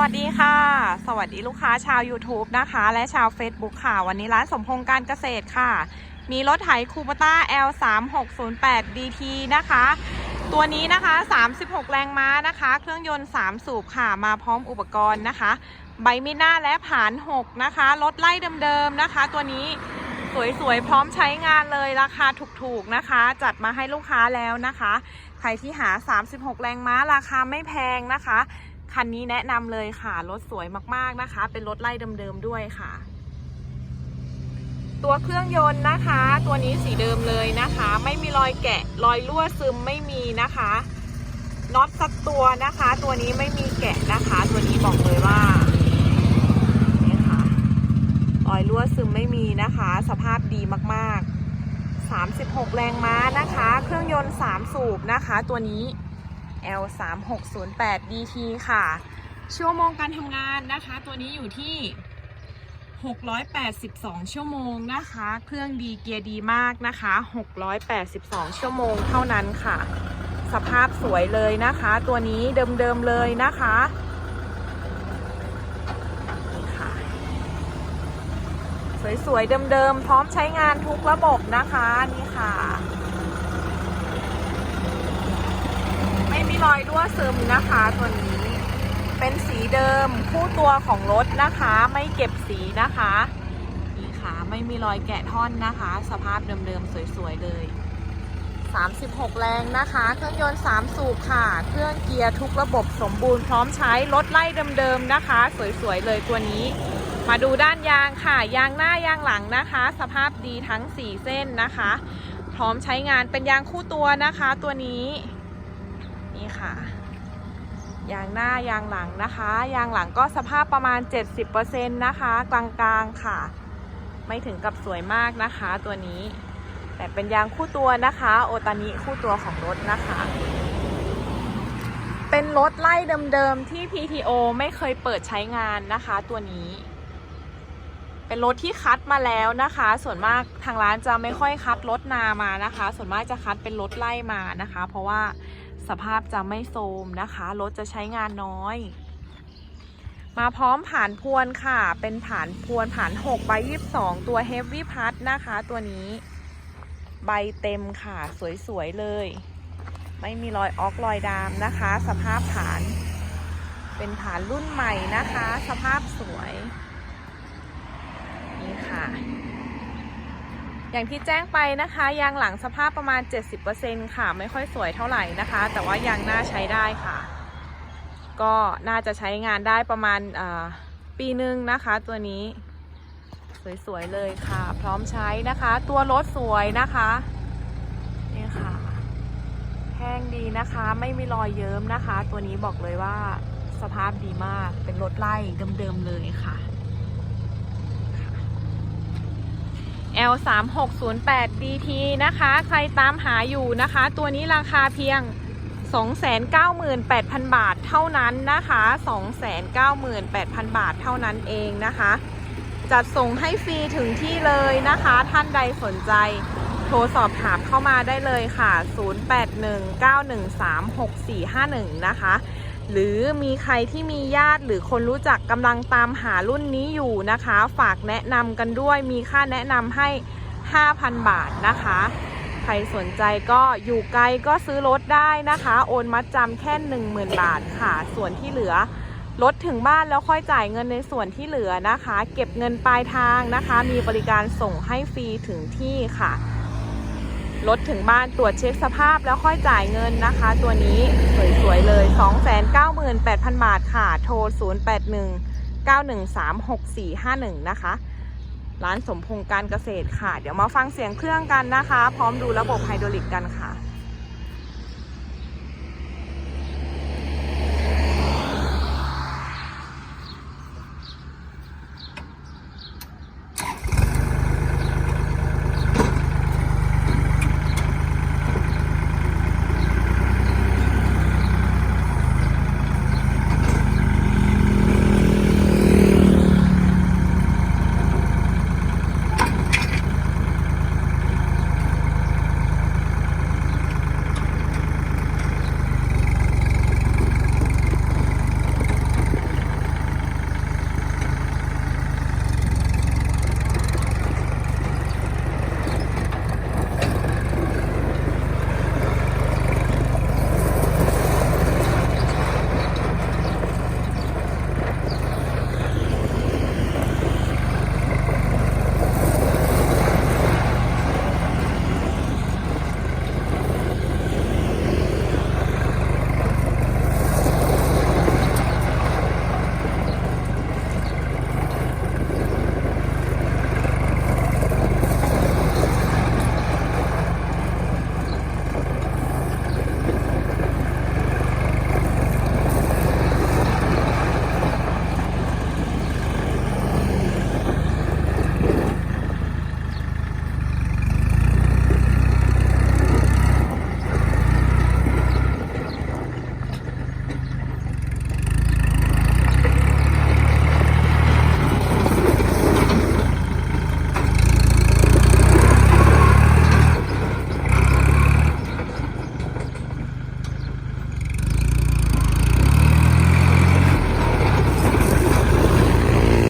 วัสดีค่ะ สวัสดีลูกค้าชาว YouTube นะคะ และชาว Facebook ค่ะ วันนี้ร้านสมพงษ์การเกษตรค่ะ มีรถไถคูปต้า L3608 DT นะคะ ตัวนี้นะคะ 36 แรงม้านะคะ เครื่องยนต์ 3 สูบค่ะ มาพร้อมอุปกรณ์นะคะ ใบมีดหน้าและผาน 6 นะคะ รถไล่เดิมๆนะคะ ตัวนี้สวยๆ พร้อมใช้งานเลยราคาถูกๆนะคะ จัดมาให้ลูกค้าแล้วนะคะ ใครที่หา 36 แรงม้าราคาไม่แพงนะคะ คันนี้แนะนำเลยค่ะ รถสวยมากๆนะคะ เป็นรถไล่เดิมๆด้วยค่ะ ตัวเครื่องยนต์นะคะ ตัวนี้สีเดิมเลยนะคะ ไม่มีรอยแกะรอยรั่วซึมไม่มีนะคะน็อตสักตัวนะคะ ตัวนี้ไม่มีแกะนะคะ ตัวนี้บอกเลยว่านี่ค่ะรอยรั่วซึมไม่มีนะคะ สภาพดีมากๆ 36 แรงม้านะคะ เครื่องยนต์ 3 สูบนะคะ ตัวนี้ L 3 6 0 8 DT ค่ะ ชั่วโมงการทำงานนะคะ ตัวนี้อยู่ที่ 682 ชั่วโมงนะคะ เครื่องดีเกียร์ดีมากนะคะ 682 ชั่วโมงเท่านั้นค่ะ สภาพสวยเลยนะคะ ตัวนี้เดิมๆเลยนะคะสวยๆเดิมๆ พร้อมใช้งานทุกระบบนะคะ นี่ค่ะ ไม่มีรอยรั่วซึมนะคะตัวนี้ เป็นสีเดิมคู่ตัวของรถนะคะ ไม่เก็บสีนะคะนี่ค่ะไม่มีรอยแกะท่อนนะคะ สภาพเดิมๆสวยๆเลย 36 แรงนะคะ เครื่องยนต์ 3 สูบค่ะ เครื่องเกียร์ทุกระบบสมบูรณ์พร้อมใช้ รถไล่เดิมๆนะคะ สวยๆเลยตัวนี้ มาดูด้านยางค่ะ ยางหน้ายางหลังนะคะ สภาพดีทั้ง 4 เส้นนะคะ พร้อมใช้งานเป็นยางคู่ตัวนะคะ ตัวนี้ นี่ค่ะ ยางหน้ายางหลังนะคะ ยางหลังก็สภาพประมาณ 70%นะคะ กลางๆค่ะ ไม่ถึงกับสวยมากนะคะ ตัวนี้ แต่เป็นยางคู่ตัวนะคะ โอตานิคู่ตัวของรถนะคะ เป็นรถไล่เดิมๆที่ PTO ไม่เคยเปิดใช้งานนะคะ ตัวนี้ เป็นรถที่คัดมาแล้วนะคะ ส่วนมากทางร้านจะไม่ค่อยคัดรถนามานะคะ ส่วนมากจะคัดเป็นรถไล่มานะคะ เพราะว่าสภาพจะไม่โทรมนะคะ รถจะใช้งานน้อย มาพร้อมผ่านพวนค่ะ เป็นผ่านพวนผ่าน6ใบ22 ตัว Heavy p a s นะคะ ตัวนี้ใบเต็มค่ะ สวยๆเลย ไม่มีรอยออกรอยดามนะคะ สภาพฐาน เป็นฐานรุ่นใหม่นะคะ สภาพสวย นี่ค่ะ อย่างที่แจ้งไปนะคะ ยางหลังสภาพประมาณ 70%ค่ะ ไม่ค่อยสวยเท่าไหร่นะคะ แต่ว่ายางหน้าใช้ได้ค่ะ ก็น่าจะใช้งานได้ประมาณปีหนึ่งนะคะ ตัวนี้ สวยๆเลยค่ะ พร้อมใช้นะคะ ตัวรถสวยนะคะนี่ค่ะแห้งดีนะคะ ไม่มีรอยเยิ้มนะคะ ตัวนี้บอกเลยว่าสภาพดีมากเป็นรถไล่เดิมๆเลยค่ะ L 3 6 0 8 DT นะคะ ใครตามหาอยู่นะคะ ตัวนี้ราคาเพียง 298,000 บาทเท่านั้นนะคะ 298,000 บาทเท่านั้นเองนะคะ จัดส่งให้ฟรีถึงที่เลยนะคะ ท่านใดสนใจ โทรสอบถามเข้ามาได้เลยค่ะ 0819136451 นะคะ หรือมีใครที่มีญาติหรือคนรู้จักกำลังตามหารุ่นนี้อยู่นะคะ ฝากแนะนำกันด้วยมีค่าแนะนำให้ 5,000 บาทนะคะ ใครสนใจก็อยู่ไกลก็ซื้อรถได้นะคะ โอนมัดจำแค่ 10,000 บาทค่ะ ส่วนที่เหลือรถถึงบ้านแล้วค่อยจ่ายเงินในส่วนที่เหลือนะคะ เก็บเงินปลายทางนะคะ มีบริการส่งให้ฟรีถึงที่ค่ะ รถถึงบ้านตรวจเช็คสภาพแล้วค่อยจ่ายเงินนะคะ ตัวนี้สวยๆเลย 298,000 บาทค่ะ โทร 0819136451 นะคะ ร้านสมพงษ์การเกษตรค่ะ เดี๋ยวมาฟังเสียงเครื่องกันนะคะ พร้อมดูระบบไฮดรอลิกกันค่ะ